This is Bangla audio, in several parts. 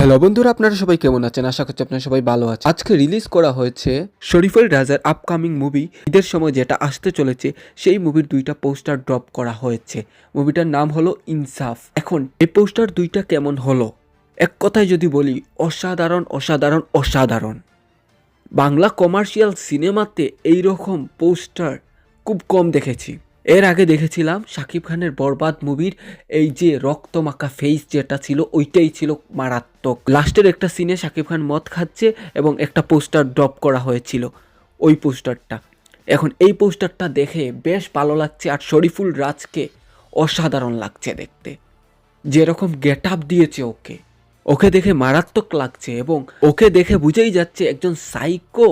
হ্যালো বন্ধুরা, আপনারা সবাই কেমন আছেন? আশা করছি আপনারা সবাই ভালো আছেন। আজকে রিলিজ করা হয়েছে শরীফুল রাজার আপকামিং মুভি ঈদের সময় যেটা আসতে চলেছে, সেই মুভির দুইটা পোস্টার ড্রপ করা হয়েছে। মুভিটার নাম হলো ইনসাফ। এখন, এই পোস্টার দুইটা কেমন হলো? এক কথায় যদি বলি, অসাধারণ অসাধারণ অসাধারণ। বাংলা কমার্শিয়াল সিনেমাতে এই রকম পোস্টার খুব কম দেখেছি। এর আগে দেখেছিলাম শাকিব খানের বরবাদ মুভির এই যে রক্তমাখা ফেস যেটা ছিল, ওইটাই ছিল মারাত্মক। লাস্টের একটা সিনে শাকিব খান মদ খাচ্ছে এবং একটা পোস্টার ড্রপ করা হয়েছিল ওই পোস্টারটা এখন এই পোস্টারটা দেখে বেশ ভালো লাগছে আর শরীফুল রাজকে অসাধারণ লাগছে দেখতে। যেরকম গেট আপ দিয়েছে ওকে। ওকে দেখে মারাত্মক লাগছে এবং ওকে দেখে বুঝেই যাচ্ছে একজন সাইকো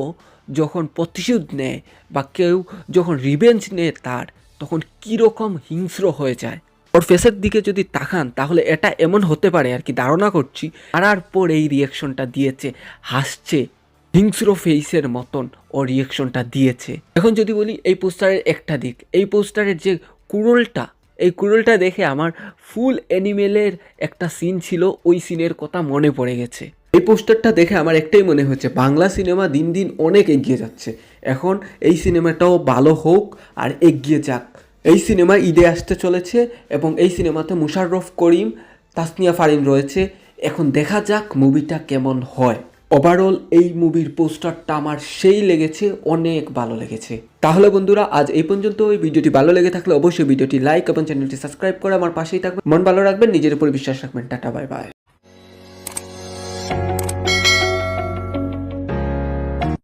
যখন প্রতিশোধ নেয় বা কেউ যখন রিভেঞ্জ নেয় তার তখন কীরকম হিংস্র হয়ে যায়। ওর ফেসের দিকে যদি তাকান, তাহলে এটা এমন হতে পারে আর কি, ধারণা করছি। আর পর এই রিয়াকশনটা দিয়েছে, হাসছে, হিংস্র ফেসের মতন ও রিয়াকশনটা দিয়েছে। এখন যদি বলি এই পোস্টারের একটা দিক, এই পোস্টারের যে কুড়োলটা, এই কুড়োলটা দেখে আমার ফুল অ্যানিমেলের একটা সিন ছিল, ওই সিনের কথা মনে পড়ে গেছে। এই পোস্টারটা দেখে আমার একটাই মনে হচ্ছে, বাংলা সিনেমা দিন দিন অনেক এগিয়ে যাচ্ছে। এখন এই সিনেমাটাও ভালো হোক আর এগিয়ে যাক। এই সিনেমা ঈদে আসতে চলেছে এবং এই সিনেমাতে মুশাররফ করিম, তাসনিয়া ফারিন রয়েছে। এখন দেখা যাক মুভিটা কেমন হয়। ওভারঅল এই মুভির পোস্টারটা আমার সেই লেগেছে, অনেক ভালো লেগেছে। তাহলে বন্ধুরা, আজ এই পর্যন্ত। এই ভিডিওটি ভালো লেগে থাকলে অবশ্যই ভিডিওটি লাইক এবং চ্যানেলটি সাবস্ক্রাইব করে আমার পাশেই থাকবেন। মন ভালো রাখবেন, নিজের উপর বিশ্বাস রাখবেন। Tata bye bye